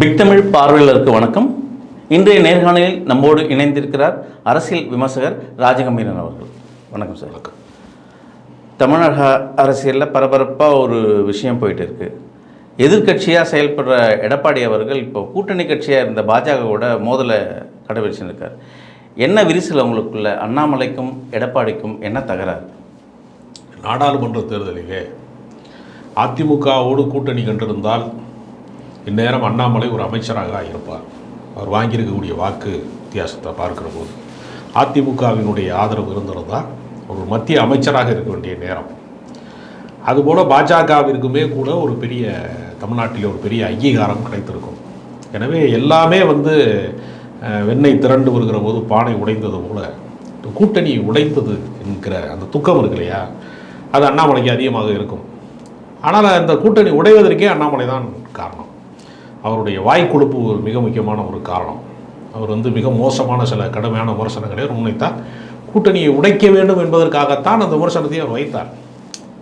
Big Tamil பார்வையாளருக்கு வணக்கம். இன்றைய நேர்காணலில் நம்மோடு இணைந்திருக்கிறார் அரசியல் விமர்சகர் ராஜகம்பீரன் அவர்கள். வணக்கம் சார். வணக்கம். தமிழக அரசியலில் பரபரப்பாக ஒரு விஷயம் போயிட்டு இருக்கு எதிர்க்கட்சியாக செயல்படுற எடப்பாடி அவர்கள் இப்போ கூட்டணி கட்சியாக இருந்த பாஜகவோட மோதலை கடைபிடிச்சுருக்கார். என்ன விரிசல் அவங்களுக்குள்ள? அண்ணாமலைக்கும் எடப்பாடிக்கும் என்ன தகராறு? நாடாளுமன்ற தேர்தலிலே அதிமுகவோடு கூட்டணி கண்டிருந்தால் இந்நேரம் அண்ணாமலை ஒரு அமைச்சராக இருப்பார் அவர் வாங்கியிருக்கக்கூடிய வாக்கு வித்தியாசத்தை பார்க்குற போது. அதிமுகவினுடைய ஆதரவு இருந்திருந்தால் ஒரு மத்திய அமைச்சராக இருக்க வேண்டிய நேரம். அதுபோல் பாஜகவிற்குமே கூட ஒரு பெரிய தமிழ்நாட்டில் ஒரு பெரிய அங்கீகாரம் கிடைத்திருக்கும். எனவே எல்லாமே வந்து வெண்ணெய் திரண்டு வருகிற போது பானை உடைந்தது போல கூட்டணி உடைந்தது என்கிற அந்த துக்கம் இருக்கு இல்லையா? அது அண்ணாமலைக்கு அதிகமாக இருக்கும். ஆனால் அந்த கூட்டணி உடைவதற்கே அண்ணாமலை தான் காரணம். அவருடைய வாய் கொழுப்பு ஒரு மிக முக்கியமான ஒரு காரணம். அவர் வந்து மிக மோசமான சில கடுமையான விமர்சனங்களை முன்வைத்தார். கூட்டணியை உடைக்க வேண்டும் என்பதற்காகத்தான் அந்த விமர்சனத்தை அவர் வைத்தார்.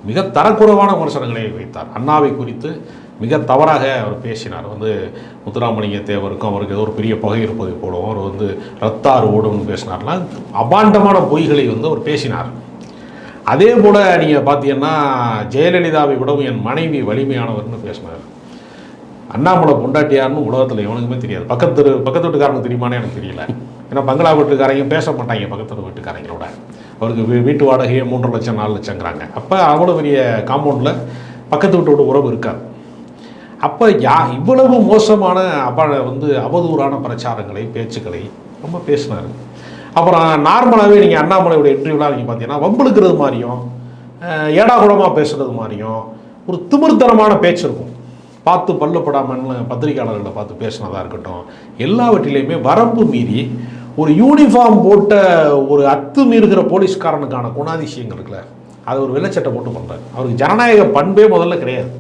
மிக தரக்குறைவான விமர்சனங்களை வைத்தார். அண்ணாவை குறித்து மிக தவறாக அவர் பேசினார். வந்து முத்துராமலிங்க தேவருக்கும் அவருக்கு ஏதோ ஒரு பெரிய பகை இருப்பதை போலவும் அவர் வந்து ரத்தாறு ஓடும்னு பேசினார்லாம் அபாண்டமான பொய்களை வந்து அவர் பேசினார். அதே போல் நீங்கள் பார்த்தீங்கன்னா ஜெயலலிதாவை விடவும் என் மனைவி வலிமையானவர்னு பேசினார். அண்ணாமலை பொண்டாட்டியார்னு உலகத்தில் எவனுக்குமே தெரியாது. பக்கத்து பக்கத்து வீட்டுக்காரனுக்கு தெரியுமான்னு எனக்கு தெரியல. ஏன்னா பங்களா வீட்டுக்காரங்க பேச மாட்டாங்க பக்கத்து வீட்டுக்காரங்களோட. அவருக்கு வீட்டு வாடகையே மூன்றரை லட்சம் நாலு லட்சங்கிறாங்க. அப்போ அவ்வளோ பெரிய காம்பவுண்டில் பக்கத்து வீட்டோட உறவு இருக்காது. அப்போ யா இவ்வளவு மோசமான அப்ப வந்து அவதூறான பிரச்சாரங்களை பேச்சுக்களை ரொம்ப பேசினார். அப்புறம் நார்மலாகவே நீங்கள் அண்ணாமலையோட இன்டர்வியூலாம் நீங்கள் பார்த்தீங்கன்னா வம்பிழுக்கிறது மாதிரியும் ஏடாகுடமாக பேசுகிறது மாதிரியும் ஒரு திமிர்த்தனமான பேச்சு இருக்கும். பார்த்து பல்லப்படாமன்னு பத்திரிகையாளர்களை பார்த்து பேசினதாக இருக்கட்டும். எல்லாவற்றிலையுமே வரம்பு மீறி ஒரு யூனிஃபார்ம் போட்ட ஒரு அத்து மீறுகிற போலீஸ்காரனுக்கான குணாதிசயங்கள் இருக்குல்ல அது ஒரு வெள்ளச்சட்டை போட்டு பண்ணுறாரு அவருக்கு ஜனநாயக பண்பே முதல்ல கிடையாது.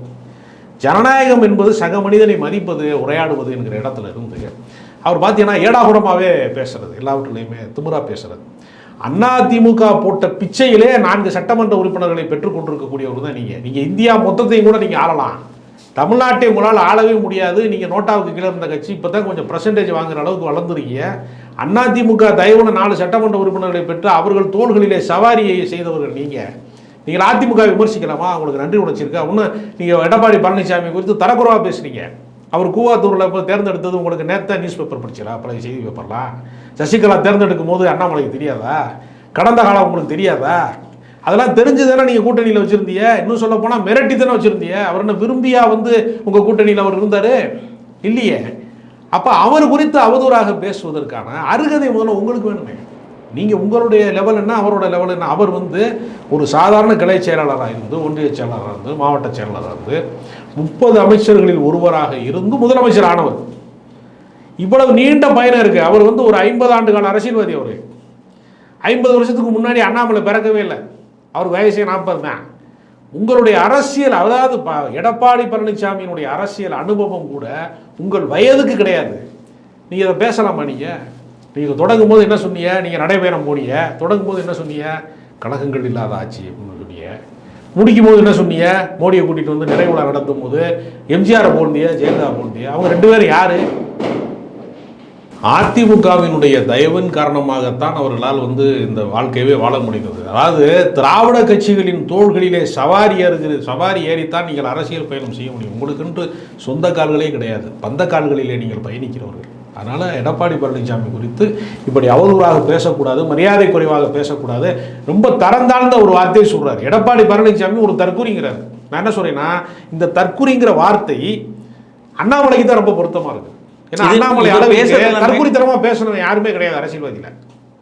ஜனநாயகம் என்பது சக மனிதனை மதிப்பது உரையாடுவது என்கிற இடத்துல இருந்து அவர் பார்த்தீங்கன்னா ஏடாகுடமாகவே பேசுறது எல்லாவற்றிலையுமே திமிரா பேசுறது. அதிமுக போட்ட பிச்சையிலே நான்கு சட்டமன்ற உறுப்பினர்களை பெற்றுக்கொண்டிருக்கக்கூடியவர் தான் நீங்கள் நீங்கள் இந்தியா மொத்தத்தையும் கூட நீங்கள் ஆளலாம். தமிழ்நாட்டை உங்களால் ஆளவே முடியாது. நீங்கள் நோட்டாவுக்கு கீழே இருந்த கட்சி. இப்போ தான் கொஞ்சம் பர்சன்டேஜ் வாங்குற அளவுக்கு வளர்ந்துருக்கீங்க. அதிமுக தயவுன நாலு சட்டமன்ற உறுப்பினர்களை பெற்று அவர்கள் தோள்களிலே சவாரியை செய்தவர்கள் நீங்கள் நீங்கள் அதிமுக விமர்சிக்கலாமா? உங்களுக்கு நன்றி உணர்ச்சிருக்கா? இன்னும் நீங்கள் எடப்பாடி பழனிசாமி குறித்து தரக்குறவாக பேசுகிறீங்க அவர் கூவாத்தூரில் இப்போ தேர்ந்தெடுத்தது உங்களுக்கு நேரத்தை நியூஸ் பேப்பர் படிச்சிடலாம் பழைய செய்தி பேப்பர்லாம் சசிகலா தேர்ந்தெடுக்கும் போது அண்ணாமலைக்கு தெரியாதா? கடந்த காலம் உங்களுக்கு தெரியாதா? அதெல்லாம் தெரிஞ்சு தானே நீங்கள் கூட்டணியில் வச்சுருந்தீங்க? இன்னும் சொல்ல போனால் மிரட்டி தானே வச்சுருந்தீங்க? அவர் என்ன விரும்பியா வந்து உங்கள் கூட்டணியில் அவர் இருந்தார்? இல்லையே. அப்போ அவர் குறித்து அவதூறாக பேசுவதற்கான அருகதை முதல்ல உங்களுக்கு வேணுமே. நீங்கள் உங்களுடைய லெவல் என்ன அவரோட லெவல் என்ன? அவர் வந்து ஒரு சாதாரண கிளை செயலாளராக இருந்து ஒன்றிய செயலாளராக இருந்து மாவட்ட செயலாளராக இருந்து முப்பது அமைச்சர்களில் ஒருவராக இருந்து முதலமைச்சர் ஆனவர். இவ்வளவு நீண்ட பயணம் இருக்கு. அவர் வந்து ஒரு ஐம்பது ஆண்டுகால அரசியல்வாதி அவர். ஐம்பது வருஷத்துக்கு முன்னாடி அண்ணாமலை பிறக்கவே இல்லை. அவர் வயசே நாற்பது தான் உங்களுடைய அரசியல் அதாவது ப- எடப்பாடி பழனிசாமியினுடைய அரசியல் அனுபவம் கூட உங்கள் வயதுக்கு கிடையாது. நீங்கள் இதை பேசலாமா நீங்கள் நீங்கள் தொடங்கும் போது என்ன சொன்னீங்க நீங்கள் நடைபயணம் போனீங்க. தொடங்கும் போது என்ன சொன்னீங்க கழகங்கள் இல்லாத ஆட்சி அப்படின்னு சொன்னீங்க முடிக்கும் போது என்ன சொன்னீங்க மோடியை கூட்டிகிட்டு வந்து நிறைவு நடத்தும் போது எம்ஜிஆரை போண்டிய ஜெயலலிதா போண்டிய அவங்க ரெண்டு பேரும் யார்? அதிமுகவினுடைய தயவின் காரணமாகத்தான் அவர்களால் வந்து இந்த வாழ்க்கையவே வாழ முடிந்தது. அதாவது திராவிட கட்சிகளின் தோள்களிலே சவாரி ஏறுகிற சவாரி ஏறித்தான் நீங்கள் அரசியல் பயணம் செய்ய முடியும். உங்களுக்குன்ட்டு சொந்த கால்களே கிடையாது. பந்த கால்களிலே நீங்கள் பயணிக்கிறவர்கள். அதனால் எடப்பாடி பழனிசாமி குறித்து இப்படி அவதூறாக பேசக்கூடாது மரியாதை குறைவாக பேசக்கூடாது. ரொம்ப தரந்தாழ்ந்த ஒரு வார்த்தையை சொல்கிறார் எடப்பாடி பழனிசாமி ஒரு தற்குறிங்கிறார் நான் என்ன சொல்றேன்னா இந்த தற்குறிங்கிற வார்த்தை அண்ணாமலைக்கு தான் ரொம்ப பொருத்தமாக இருக்குது தற்குறித்தனமா பேசணும் யாருமே கிடையாது அரசியல்வாதியில.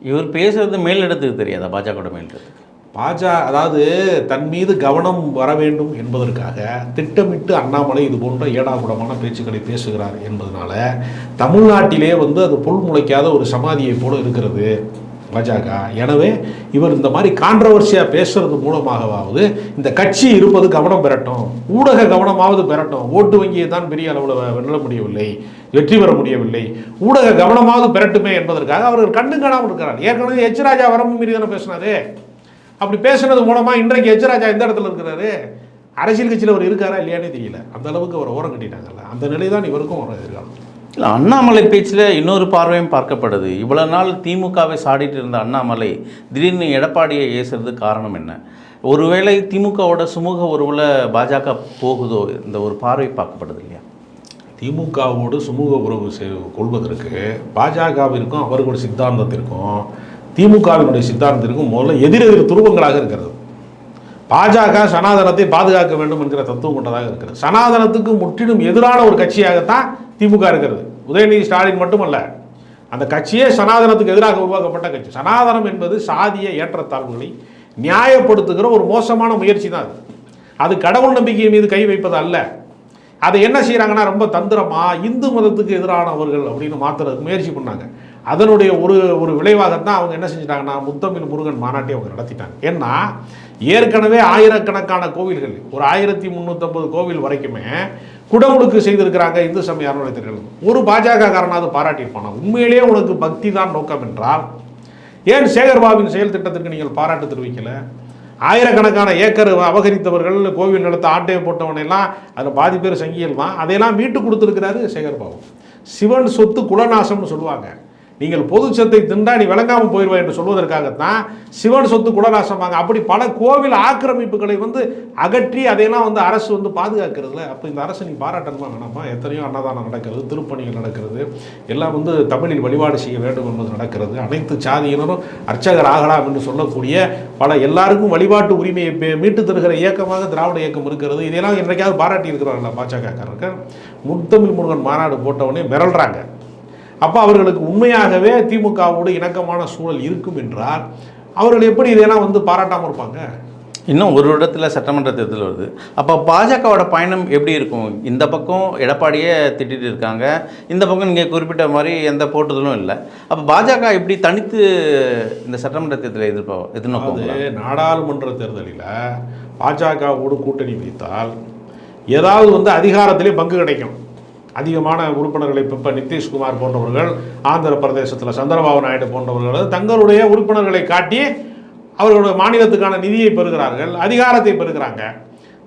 இவர் பேசுறது மேலிடத்துக்கு தெரியாதா? பாஜகவோட மேலிடத்துக்கு? பாஜ அதாவது தன் மீது கவனம் வர வேண்டும் என்பதற்காக திட்டமிட்டு அண்ணாமலை இது போன்ற ஏடாகுடமான பேச்சுக்களை பேசுகிறார் என்பதனால தமிழ்நாட்டிலே வந்து அது புல் முளைக்காத ஒரு சமாதியை போல இருக்கிறது. பாஜக. எனவே இவர் இந்த மாதிரி கான்ட்ரவர்சியாக பேசுறது மூலமாகவாவது இந்த கட்சி இருப்பது கவனம் பெறட்டும். ஊடக கவனமாவது பெறட்டும். ஓட்டு வங்கியை தான் பெரிய அளவில் வெல்ல முடியவில்லை. வெற்றி பெற முடியவில்லை. ஊடக கவனமாவது பெறட்டுமே என்பதற்காக அவர்கள் கண்டு காணாமல் இருக்கிறார். ஏற்கனவே எச் ராஜா வரம்பு மீறி தானே பேசினாரு. அப்படி பேசுனது மூலமாக இன்றைக்கு எச் ராஜா எந்த இடத்துல இருக்கிறாரு? அரசியல் கட்சியில் அவர் இருக்காரா இல்லையானே தெரியல. அந்த அளவுக்கு அவர் ஓரம் கட்டிட்டாங்கல்ல. அந்த நிலை தான் இவருக்கும் ஒரு எதிர்காலம். இல்லை அண்ணாமலை பேச்சில் இன்னொரு பார்வையும் பார்க்கப்படுது. இவ்வளோ நாள் திமுகவை சாடிட்டு இருந்த அண்ணாமலை திடீர்னு எடப்பாடியை ஏசுறது காரணம் என்ன? ஒருவேளை திமுகவோட சுமூக உறவில் பாஜக போகுதோ? இந்த ஒரு பார்வை பார்க்கப்படுது இல்லையா? திமுகவோடு சுமூக உறவு கொள்வதற்கு பாஜகவிற்கும் அவர்களுடைய சித்தாந்தத்திற்கும் திமுகவினுடைய சித்தாந்தத்திற்கும் முதல்ல எதிரெதிர் துருவங்களாக இருக்கிறது. பாஜக சனாதனத்தை பாதுகாக்க வேண்டும் என்கிற தத்துவம் கொண்டதாக இருக்கிறது. சனாதனத்துக்கு முற்றிலும் எதிரான ஒரு கட்சியாகத்தான் திமுக இருக்கிறது. உதயநிதி ஸ்டாலின் மட்டுமல்ல அந்த கட்சியே சனாதனத்துக்கு எதிராக உருவாக்கப்பட்ட கட்சி. சனாதனம் என்பது சாதிய ஏற்றத்தாழ்வுகளை நியாயப்படுத்துகிற ஒரு மோசமான முயற்சி தான் அது. அது கடவுள் நம்பிக்கை மீது கை வைப்பது அல்ல. அதை என்ன செய்கிறாங்கன்னா ரொம்ப தந்திரமாக இந்து மதத்துக்கு எதிரானவர்கள் அப்படின்னு மாற்றுறதுக்கு முயற்சி பண்ணாங்க. அதனுடைய ஒரு ஒரு விளைவாகத்தான் அவங்க என்ன செஞ்சிட்டாங்கன்னா முத்தமிழ் முருகன் மாநாட்டை அவங்க நடத்திட்டாங்க. ஏன்னா ஏற்கனவே ஆயிரக்கணக்கான கோவில்கள் ஒரு ஆயிரத்தி முந்நூற்றம்பது கோவில் வரைக்குமே குடமுழுக்கு செய்திருக்கிறாங்க இந்து சமய அறநிலையத்திற்கு ஒரு பாஜக காரனாவது பாராட்டியிருப்பானா? உண்மையிலேயே உனக்கு பக்தி தான் நோக்கம் என்றால் ஏன் சேகர்பாபின் செயல் திட்டத்திற்கு நீங்கள் பாராட்டு தெரிவிக்கல? ஆயிரக்கணக்கான ஏக்கர் அபகரித்தவர்கள் கோவில் நிலத்தை ஆட்டையை போட்டவனையெல்லாம் அதில் பாதி பேர் சங்கியல் தான். அதையெல்லாம் மீட்டு கொடுத்துருக்கிறாரு சேகர்பாபு சிவன் சொத்து குலநாசம்னு சொல்லுவாங்க. நீங்கள் பொது சொத்தை திண்டா நீ விளங்காமல் போயிடுவா என்று சொல்வதற்காகத்தான் சிவன் சொத்து குலநாசமாங்க அப்படி பல கோவில் ஆக்கிரமிப்புகளை வந்து அகற்றி அதையெல்லாம் வந்து அரசு வந்து பாதுகாக்கிறதுல. அப்போ இந்த அரசு நீ பாராட்டணுமா வேணாமா? எத்தனையோ அன்னதானம் நடக்கிறது திருப்பணிகள் நடக்கிறது எல்லாம் வந்து தமிழில் வழிபாடு செய்ய வேண்டும் என்பது நடக்கிறது. அனைத்து சாதியினரும் அர்ச்சகர் ஆகலாம் என்று சொல்லக்கூடிய பல எல்லாருக்கும் வழிபாட்டு உரிமையை மீட்டு தருகிற இயக்கமாக திராவிட இயக்கம் இருக்கிறது. இதையெல்லாம் என்றைக்காவது பாராட்டி இருக்கிறாங்களா பாஜக முத்தமிழ் முருகன் மாநாடு போட்டவொடனே மிரள்றாங்க. அப்போ அவர்களுக்கு உண்மையாகவே திமுகவோடு இணக்கமான சூழல் இருக்கும் என்றால் அவர்கள் எப்படி இதையெல்லாம் வந்து பாராட்டாமல் இருப்பாங்க? இன்னும் ஒரு இடத்துல சட்டமன்ற தேர்தல் வருது. அப்போ பாஜகவோட பயணம் எப்படி இருக்கும்? இந்த பக்கம் எடப்பாடியே திட்டிட்டு இருக்காங்க. இந்த பக்கம் நீங்கள் குறிப்பிட்ட மாதிரி எந்த போட்டுதலும் இல்லை. அப்போ பாஜக எப்படி தனித்து இந்த சட்டமன்ற தேர்தலை எதிர்ப்பா எதிர்நோக்கும் நாடாளுமன்ற தேர்தலில் பாஜகவோடு கூட்டணி வைத்தால் ஏதாவது வந்து அதிகாரத்திலே பங்கு கிடைக்கும். அதிகமான உறுப்பினர்களை இப்போ நிதிஷ்குமார் போன்றவர்கள் ஆந்திர பிரதேசத்தில் சந்திரபாபு நாயுடு போன்றவர்கள் தங்களுடைய உறுப்பினர்களை காட்டி அவர்களுடைய மாநிலத்துக்கான நிதியை பெறுகிறார்கள் அதிகாரத்தை பெறுகிறாங்க.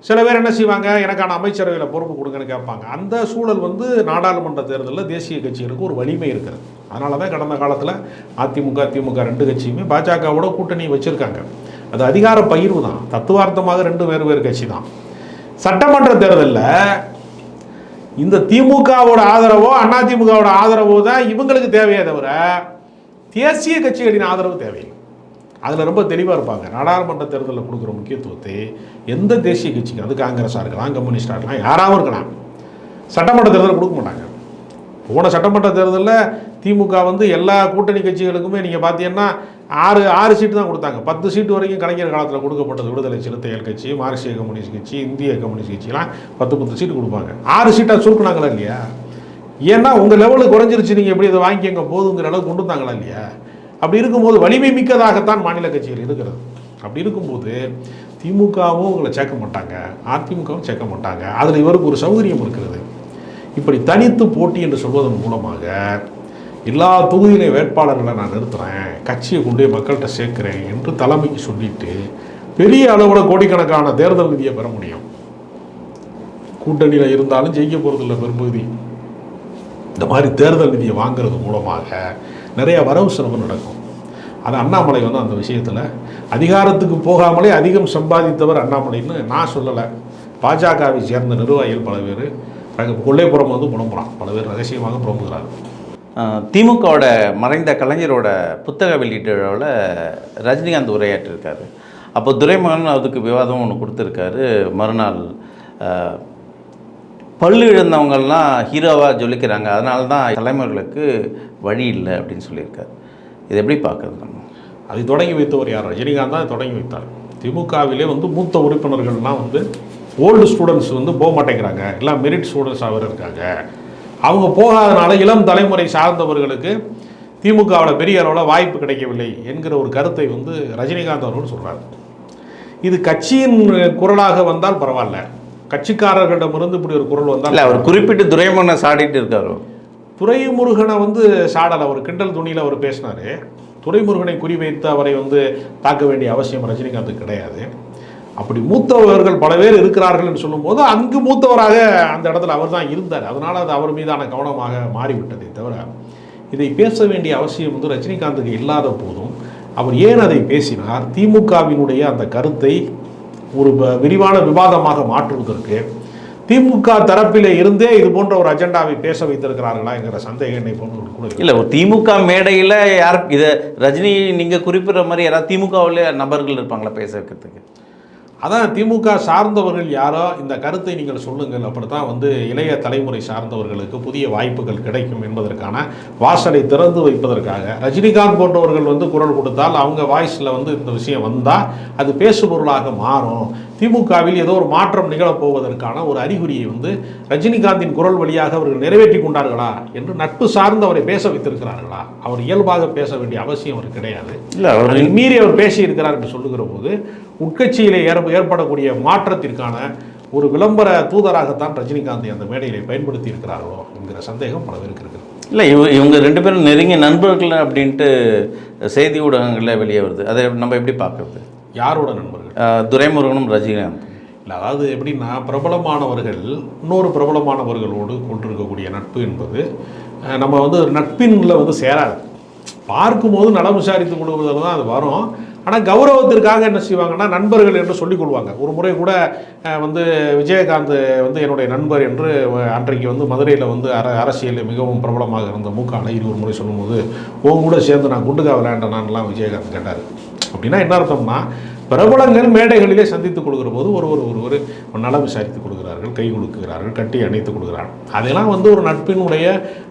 சில பேர் என்ன செய்வாங்க? எனக்கான அமைச்சரவையில் பொறுப்பு கொடுங்கன்னு கேட்பாங்க. அந்த சூழல் வந்து நாடாளுமன்ற தேர்தலில் தேசிய கட்சிகளுக்கு ஒரு வலிமை இருக்கிறது அதனால தான் கடந்த காலத்தில் அதிமுக திமுக ரெண்டு கட்சியுமே பாஜகவோட கூட்டணி வச்சுருக்காங்க. அது அதிகார பகிர்வு தான். தத்துவார்த்தமாக ரெண்டு வேறு வேறு கட்சி தான். சட்டமன்ற தேர்தலில் இந்த திமுகவோட ஆதரவோ அதிமுகவோட ஆதரவோ தான் இவங்களுக்கு தேவையே தவிர தேசிய கட்சிகளின் ஆதரவு தேவையில்லை. அதில் ரொம்ப தெளிவாக இருப்பாங்க. நாடாளுமன்ற தேர்தலில் கொடுக்குற முக்கியத்துவத்தை எந்த தேசிய கட்சிக்கு அது காங்கிரஸாக இருக்கலாம் கம்யூனிஸ்டாக இருக்கலாம் யாராகவும் இருக்கலாம். சட்டமன்ற தேர்தலில் கொடுக்க மாட்டாங்க. போன சட்டமன்ற தேர்தலில் திமுக வந்து எல்லா கூட்டணி கட்சிகளுக்குமே நீங்கள் பார்த்தீங்கன்னா ஆறு ஆறு சீட்டு தான் கொடுத்தாங்க. பத்து சீட்டு வரைக்கும் கலைஞர் காலத்தில் கொடுக்கப்பட்டது விடுதலை சிறுத்தைகள் கட்சி மார்க்சிய கம்யூனிஸ்ட் கட்சி இந்திய கம்யூனிஸ்ட் கட்சிலாம் பத்து பத்து சீட்டு கொடுப்பாங்க. ஆறு சீட்டாக சுருக்குனாங்களா இல்லையா? ஏன்னா உங்கள் லெவலு குறைஞ்சிருச்சு நீங்கள் எப்படி இதை வாங்கிக்கங்க போதுங்கிற அளவுக்கு கொண்டு வந்தாங்களா இல்லையா? அப்படி இருக்கும்போது வலிமை மிக்கதாகத்தான் மாநில கட்சிகள் இருக்கிறது. அப்படி இருக்கும்போது திமுகவும் உங்களை சேர்க்க மாட்டாங்க. அதிமுகவும் சேர்க்க மாட்டாங்க. அதில் இவருக்கு ஒரு சௌகரியம் இருக்கிறது. இப்படி தனித்து போட்டி என்று சொல்வதன் மூலமாக எல்லா தொகுதியிலே வேட்பாளர்களை நான் நிறுத்துகிறேன் கட்சியை கொண்டு போய் மக்கள்கிட்ட சேர்க்குறேன் என்று தலைமைக்கு சொல்லிட்டு பெரிய அளவில் கோடிக்கணக்கான தேர்தல் நிதியை பெற முடியும். கூட்டணியில் இருந்தாலும் ஜெயிக்க போகிறதில்ல பெரும்பகுதி. இந்த மாதிரி தேர்தல் நிதியை வாங்குறது மூலமாக நிறைய வரவு செலவு நடக்கும். அது அண்ணாமலை வந்து அந்த விஷயத்தில் அதிகாரத்துக்கு போகாமலே அதிகம் சம்பாதித்தவர் அண்ணாமலைன்னு நான் சொல்லலை. பாஜகவை சேர்ந்த நிர்வாகிகள் பல பேர் கொள்ளைப்புறம் வந்து புலம்புறான். பல பேர் ரகசியமாக புலம்புகிறார்கள். திமுகவோட மறைந்த கலைஞரோட புத்தக வெளியீட்டு விழாவில் ரஜினிகாந்த் உரையாற்றிருக்காரு. அப்போ துரைமகன் அதுக்கு விவாதம் ஒன்று கொடுத்துருக்காரு. மறுநாள் பல்லு இழந்தவங்கள்லாம் ஹீரோவாக ஜொலிக்கிறாங்க. அதனால தான் தலைமுறைகளுக்கு வழி இல்லை அப்படின்னு சொல்லியிருக்காரு. இது எப்படி பார்க்குறது நம்ம? அதை தொடங்கி வைத்தவர் யார்? ரஜினிகாந்த் தான் தொடங்கி வைத்தார். திமுகவிலே வந்து மூத்த உறுப்பினர்கள்லாம் வந்து ஓல்டு ஸ்டூடெண்ட்ஸ் வந்து போக மாட்டேங்கிறாங்க. எல்லாம் மெரிட் ஸ்டூடெண்ட்ஸாக இருக்காங்க. அவங்க போகாதனால இளம் தலைமுறை சார்ந்தவர்களுக்கு திமுகவில் பெரிய அளவில் வாய்ப்பு கிடைக்கவில்லை என்கிற ஒரு கருத்தை வந்து ரஜினிகாந்த் அவர்கள் சொல்கிறார் இது கட்சியின் குரலாக வந்தால் பரவாயில்ல. கட்சிக்காரர்களிடமிருந்து இப்படி ஒரு குரல் வந்தால் இல்லை அவர் குறிப்பிட்டு துரைமகனை சாடிட்டு இருக்காரு. துரைமுருகனை வந்து சாடல் அவர் கிண்டல் துணியில் அவர் பேசினார். துரைமுருகனை குறிவைத்து அவரை வந்து தாக்க வேண்டிய அவசியம் ரஜினிகாந்துக்கு கிடையாது. அப்படி மூத்தவர்கள் பல பேர் இருக்கிறார்கள் என்று சொல்லும்போது அங்கு மூத்தவராக அந்த இடத்துல அவர் தான் இருந்தார். அதனால் அது அவர் மீதான கவனமாக மாறிவிட்டதே தவிர இதை பேச வேண்டிய அவசியம் வந்து ரஜினிகாந்துக்கு இல்லாத போதும் அவர் ஏன் அதை பேசினார்? திமுகவினுடைய அந்த கருத்தை ஒரு விரிவான விவாதமாக மாற்றுவதற்கு திமுக தரப்பிலே இருந்தே இது போன்ற ஒரு அஜெண்டாவை பேச வைத்திருக்கிறார்களா என்கிற சந்தேகம் என்னை போன்றவர்கள் கூட. இல்லை ஒரு திமுக மேடையில் யார் இதை ரஜினி நீங்கள் குறிப்பிடுற மாதிரி யாராவது திமுகவில் நபர்கள் இருப்பாங்களா பேச வைக்கிறதுக்கு அதான் திமுக சார்ந்தவர்கள் யாரோ இந்த கருத்தை நீங்கள் சொல்லுங்கள் அப்படித்தான் வந்து இளைய தலைமுறை சார்ந்தவர்களுக்கு புதிய வாய்ப்புகள் கிடைக்கும் என்பதற்கான வாசலை திறந்து வைப்பதற்காக. ரஜினிகாந்த் போன்றவர்கள் வந்து குரல் கொடுத்தால் அவங்க வாய்ஸில் வந்து இந்த விஷயம் வந்தால் அது பேசுபொருளாக மாறும். திமுகவில் ஏதோ ஒரு மாற்றம் நிகழப்போவதற்கான ஒரு அறிகுறியை வந்து ரஜினிகாந்தின் குரல் வழியாக அவர்கள் நிறைவேற்றி கொண்டார்களா என்று நட்பு சார்ந்து அவரை பேச வைத்திருக்கிறார்களா? அவர் இயல்பாக பேச வேண்டிய அவசியம் அவர் கிடையாது. இல்லை அவர் மீறி அவர் பேசியிருக்கிறார் என்று சொல்லுகிற போது உட்கட்சியிலே ஏற்ப ஏற்படக்கூடிய மாற்றத்திற்கான ஒரு விளம்பர தூதராகத்தான் ரஜினிகாந்தை அந்த மேடையிலே பயன்படுத்தி இருக்கிறார்களோ என்கிற சந்தேகம் பல பேருக்கு இருக்குது இல்லை இவ இவங்க ரெண்டு பேரும் நெருங்கிய நண்பர்கள் அப்படின்ட்டு செய்தி ஊடகங்களில் வெளியே வருது. அதை நம்ம எப்படி பார்க்குறது? யாரோட நண்பர்கள்? துரைமுருகனும் ரஜினிகாந்த் இல்லை அதாவது எப்படின்னா பிரபலமானவர்கள் இன்னொரு பிரபலமானவர்களோடு கொண்டிருக்கக்கூடிய நட்பு என்பது நம்ம வந்து நட்பின்ல வந்து சேராது. பார்க்கும்போது நலம் விசாரித்து கொள்வதில் தான் அது வரும். ஆனால் கௌரவத்திற்காக என்ன செய்வாங்கன்னா நண்பர்கள் என்று சொல்லிக் கொள்வாங்க. ஒரு முறை கூட வந்து விஜயகாந்த் வந்து என்னுடைய நண்பர் என்று அன்றைக்கு வந்து மதுரையில் வந்து அர அரசியலில் மிகவும் பிரபலமாக இருந்த மு க அழகிரி ஒரு முறை சொல்லும்போது உன் கூட சேர்ந்து நான் குண்டுகா விளையாண்டனான்லாம் விஜயகாந்த் கேட்டார். அப்படின்னா என்ன அர்த்தம்னா பிரபலங்கள் மேடைகளிலே சந்தித்துக் கொள்கிற போது ஒருவர் ஒருவர் நலம் விசாரித்துக் கொடுக்கிறார்கள் கை கொடுக்கிறார்கள் கட்டி அணைத்துக் கொடுக்கிறார்கள் அதெல்லாம் வந்து ஒரு நட்பினுடைய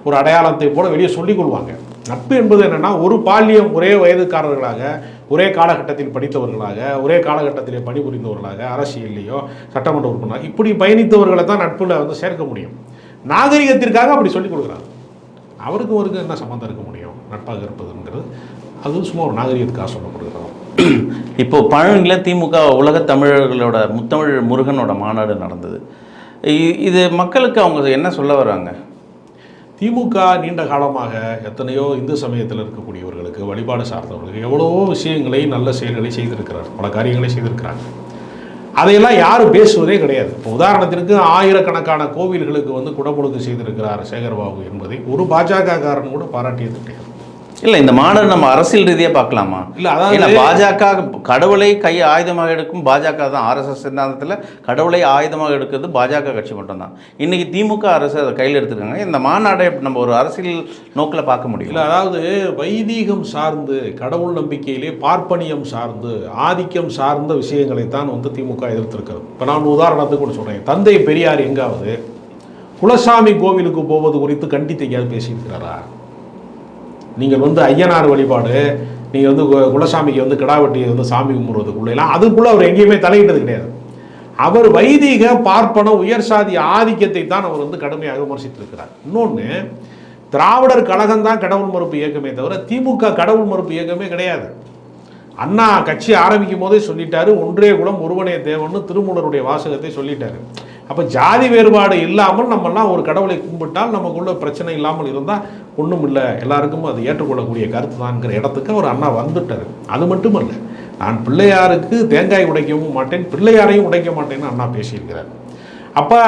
ஒரு அடையாளத்தை போல வெளியே சொல்லிக் கொள்வாங்க. நட்பு என்பது என்னென்னா ஒரு பாலியம் ஒரே வயதுக்காரர்களாக ஒரே காலகட்டத்தில் படித்தவர்களாக ஒரே காலகட்டத்திலே பணிபுரிந்தவர்களாக அரசியல்லையோ சட்டமன்ற உறுப்பினர் இப்படி பயணித்தவர்களை தான் நட்புல வந்து சேர்க்க முடியும். நாகரிகத்திற்காக அப்படி சொல்லிக் கொடுக்குறாங்க. அவருக்கும் அவருக்கு என்ன சம்மந்தம் இருக்க முடியும்? நட்பாக இருப்பதுங்கிறது அது சும்மா ஒரு நாகரிகத்துக்காக சொல்லப்படுகிறோம் இப்போ பழனியில் திமுக உலக தமிழர்களோட முத்தமிழ் முருகனோட மாநாடு நடந்தது. இ- இது மக்களுக்கு அவங்க என்ன சொல்ல வராங்க? திமுக நீண்ட காலமாக எத்தனையோ இந்து சமயத்தில் இருக்கக்கூடியவர்களுக்கு வழிபாடு சார்ந்தவர்களுக்கு எவ்வளவோ விஷயங்களை நல்ல செயல்களை செய்திருக்கிறார். பல காரியங்களை செய்திருக்கிறாங்க அதையெல்லாம் யாரும் பேசுவதே கிடையாது. இப்போ உதாரணத்திற்கு ஆயிரக்கணக்கான கோவில்களுக்கு வந்து குடமுழுக்கு செய்திருக்கிறார் சேகர்பாபு என்பதை ஒரு பாஜக காரன் கூட பாராட்டியது கிடையாது. இல்லை இந்த மாநாடு நம்ம அரசியல் ரீதியாக பார்க்கலாமா? இல்ல, அதாவது- ஏன்னா பாஜக கடவுளை கை ஆயுதமாக எடுக்கும் பாஜக தான். ஆர்எஸ்எஸ் சித்தாந்தத்தில் கடவுளை ஆயுதமாக எடுக்கிறது பாஜக கட்சி மட்டும்தான். இன்னைக்கு திமுக அரசு அதை கையில் எடுத்துருக்காங்க. இந்த மாநாடை நம்ம ஒரு அரசியல் நோக்கில் பார்க்க முடியல இல்லை அதாவது வைதீகம் சார்ந்து கடவுள் நம்பிக்கையிலே பார்ப்பனியம் சார்ந்து ஆதிக்கம் சார்ந்த விஷயங்களை தான் வந்து திமுக எதிர்த்திருக்கிறது. இப்போ நான் உதாரணத்துக்கு கூட சொல்கிறேன் தந்தை பெரியார் எங்காவது குலசாமி கோவிலுக்கு போவது குறித்து கண்டித்து எங்கேயாவது பேசியிருக்கிறாரா? நீங்கள் வந்து ஐயனார் வழிபாடு நீங்கள் வந்து கு- குலசாமிக்கு வந்து கிடாவெட்டி வந்து சாமி கும்பிடுறதுக்குள்ளெல்லாம் அதுக்குள்ளே அவர் எங்கேயுமே தலையிட்டது கிடையாது. அவர் வைதிக பார்ப்பன உயர் சாதி ஆதிக்கத்தை தான் அவர் வந்து கடுமையாக விமர்சித்திருக்கிறார். இன்னொன்று திராவிடர் கழகம் தான் கடவுள் மறுப்பு இயக்கமே தவிர திமுக கடவுள் மறுப்பு இயக்கமே கிடையாது. அண்ணா கட்சி ஆரம்பிக்கும் போதே சொல்லிட்டாரு ஒன்றே குலம் ஒருவனே தேவன்னு திருமூலருடைய வாசகத்தை சொல்லிட்டாரு. அப்போ ஜாதி வேறுபாடு இல்லாமல் நம்மலாம் ஒரு கடவுளை கும்பிட்டால் நமக்குள்ள பிரச்சனை இல்லாமல் இருந்தால் ஒன்றும் இல்லை எல்லாருக்கும் அது ஏற்றுக்கொள்ளக்கூடிய கருத்து தான்ங்கிற இடத்துக்கு அவர் அண்ணா வந்துட்டார். அது மட்டும் இல்லை நான் பிள்ளையாருக்கு தேங்காய் உடைக்கவும் மாட்டேன் பிள்ளையாரையும் உடைக்க மாட்டேன்னு அண்ணா பேசியிருக்கிறார். அப்போ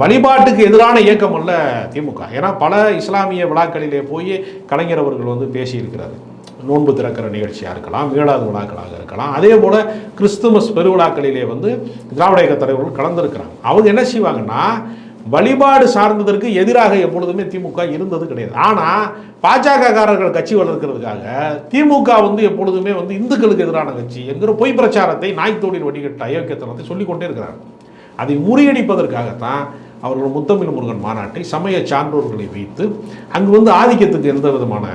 வழிபாட்டுக்கு எதிரான இயக்கம் அல்ல திமுக. ஏன்னா பல இஸ்லாமிய விழாக்களிலே போய் கலைஞர் அவர்கள் வந்து பேசியிருக்கிறாரு. நோன்பு திறக்கிற நிகழ்ச்சியாக இருக்கலாம் மீளாது விழாக்களாக இருக்கலாம். அதே போல் கிறிஸ்துமஸ் பெருவிழாக்களிலே வந்து திராவிட இயக்க தலைவர்கள் கலந்துருக்கிறாங்க. அவங்க என்ன செய்வாங்கன்னா வழிபாடு சார்ந்ததற்கு எதிராக எப்பொழுதுமே திமுக இருந்தது கிடையாது. ஆனால் பாஜகக்காரர்கள் கட்சி வளர்க்கிறதுக்காக திமுக வந்து எப்பொழுதுமே வந்து இந்துக்களுக்கு எதிரான கட்சி என்கிற பொய் பிரச்சாரத்தை நாய்த்தோடில் வடிகட்ட அயோக்கியத்தனத்தை சொல்லிக்கொண்டே இருக்கிறாங்க. அதை முறியடிப்பதற்காகத்தான் அவர்கள் முத்தமிழ் முருகன் மாநாட்டை சமய சான்றோர்களை வைத்து அங்கு வந்து ஆதிக்கத்துக்கு எந்த விதமான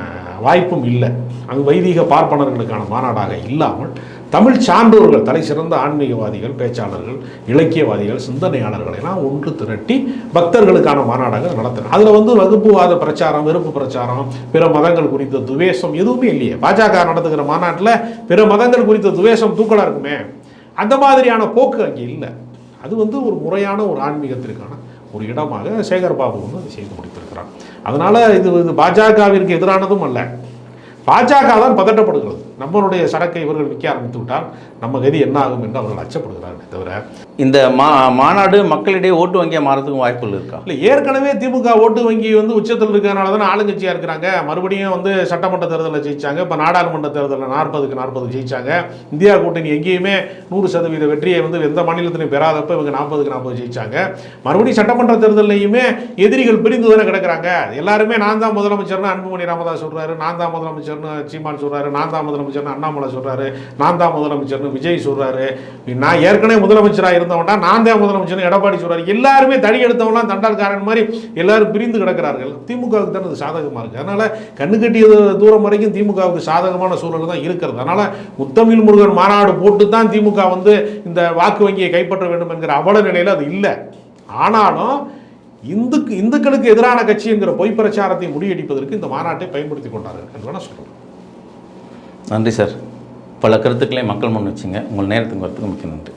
வாய்ப்பும் இல்லை. அங்கு வைதிக பார்ப்பனர்களுக்கான மாநாடாக இல்லாமல் தமிழ் சான்றோர்கள் தலை சிறந்த ஆன்மீகவாதிகள் பேச்சாளர்கள் இலக்கியவாதிகள் சிந்தனையாளர்களை எல்லாம் ஒன்று திரட்டி பக்தர்களுக்கான மாநாடாக நடத்தின அதில் வந்து வகுப்புவாத பிரச்சாரம் வெறுப்பு பிரச்சாரம் பிற மதங்கள் குறித்த துவேஷம் எதுவுமே இல்லையே. பாஜக நடத்துகிற மாநாட்டில் பிற மதங்கள் குறித்த துவேஷம் தூக்கலாக இருக்குமே? அந்த மாதிரியான போக்கு அங்கே இல்லை. அது வந்து ஒரு முறையான ஒரு ஆன்மீகத்திற்கான ஒரு இடமாக சேகர் பாபு வந்து அதை செய்து முடித்திருக்கிறார். அதனால் இது இது பாஜகவிற்கு எதிரானதும் அல்ல. பாஜக தான் பதட்டப்படுகிறது. நம்மளுடைய சரக்கை இவர்கள் விற்க ஆரம்பித்து விட்டால் நம்ம கதி என்ன ஆகும் என்று அவர்கள் அச்சப்படுகிறார்கள் தவிர இந்த மா மாநாடு மக்களிடையே ஓட்டு வங்கியாக மாறதுக்கும் வாய்ப்புகள் இருக்கா? இல்லை ஏற்கனவே திமுக ஓட்டு வங்கி வந்து உச்சத்தில் இருக்கிறனால தான் ஆளுங்கட்சியாக இருக்கிறாங்க. மறுபடியும் வந்து சட்டமன்ற தேர்தலில் ஜெயிச்சாங்க. இப்போ நாடாளுமன்ற தேர்தலில் நாற்பதுக்கு நாற்பது ஜெயிச்சாங்க. இந்தியா கூட்டணி எங்கேயுமே நூறு சதவீத வெற்றியை வந்து எந்த மாநிலத்திலையும் பெறாதப்ப இவங்க நாற்பதுக்கு நாற்பது ஜெயிச்சாங்க. மறுபடியும் சட்டமன்ற தேர்தலையுமே எதிரிகள் பிரிந்து தானே கிடக்குறாங்க. எல்லாருமே நான் தான் முதலமைச்சர்னு அன்புமணி ராமதாஸ் சொல்றாரு நான் தான் முதலமைச்சர்னு சீமான் சொல்றாரு நான் தான் முதலமைச்சர்னு அண்ணாமலை சொல்றாரு நான் தான் முதலமைச்சர்னு விஜய் சொல்றாரு. நான் ஏற்கனவே முதலமைச்சராக இருந்தவன்டா நான் தான் முதலமைச்சர்னு எடப்பாடி சொல்றாரு. எல்லாருமே தடி எடுத்தவங்களாம் தண்டால்காரன் மாதிரி எல்லாரும் பிரிந்து கிடக்கிறார்கள். திமுகவுக்கு தான் அது சாதகமாக இருக்குது அதனால கண்ணு கட்டிய தூரம் வரைக்கும் திமுகவுக்கு சாதகமான சூழல் தான் இருக்கிறது. அதனால் முத்தமிழ் முருகன் மாநாடு போட்டு தான் திமுக வந்து இந்த வாக்கு வங்கியை கைப்பற்ற வேண்டும் என்கிற அவல நிலையில் அது இல்லை. ஆனாலும் இந்துக்கு இந்துக்களுக்கு எதிரான கட்சிங்கிற பொய் பிரச்சாரத்தை முடியடிப்பதற்கு இந்த மாநாட்டை பயன்படுத்தி கொண்டார்கள். என்று வேணால் சொல்கிறோம் நன்றி சார். பல கருத்துக்களை மக்கள் முன் வச்சுங்க. உங்கள் நேரத்துக்கு வரத்துக்கு மிக்க நன்றி.